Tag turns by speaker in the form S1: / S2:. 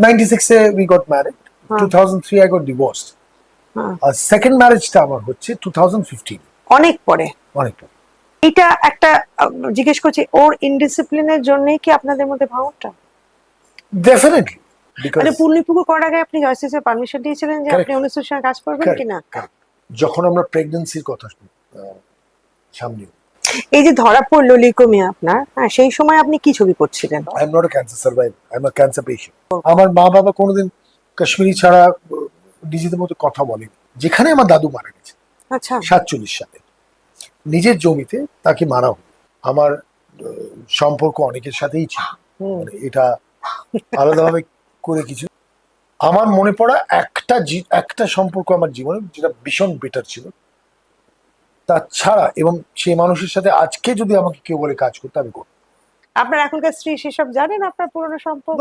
S1: 96 এ got married.
S2: হ্যাঁ।
S1: 2003 I got divorced.
S2: হ্যাঁ।
S1: আর second ম্যারেজটা আমার হচ্ছে 2015
S2: অনেক পরে।
S1: অনেকটা
S2: এটা একটা জিজ্ঞেস করছি ওর ইনডিসিপ্লিনের জন্যই কি আপনাদের মধ্যে ভাঙনটা
S1: ডেফিনেটলি
S2: মানে পূর্ণিপুকুর করার আগে আপনি জয়সিস এর পারমিশন দিয়েছিলেন যে আপনি অনুষ্ঠানের সঙ্গে কাজ করবেন কিনা?
S1: যখন আমরা প্রেগন্যান্সির কথা সামনে
S2: এই যে ধরা পড়ল লিকোমিয়া আপনার হ্যাঁ সেই সময় আপনি কি ছবি করছিলেন?
S1: I am not a cancer survive I am a cancer patient আমার মা বাবা কোনোদিন কাশ্মীরি ছাড়া নিজেদের মতো কথা বলেনি। যেখানে আমার দাদু মারা গেছে
S2: আচ্ছা।
S1: সাতচল্লিশ সালে। নিজের জমিতে তাকে মারা হলো। আমার সম্পর্ক অনেকের সাথেই ছিল। মানে এটা আলাদাভাবে করে কিছু আমার মনে পড়া একটা একটা সম্পর্ক আমার জীবনে যেটা ভীষণ বেটার ছিল। তাছাড়া এবং সেই মানুষের সাথে আজকে যদি আমাকে কেউ বলে কাজ করতে, আমি করব।
S2: আপনার এখনকার স্ত্রী সেসব জানেন আপনার পুরনো সম্পর্ক?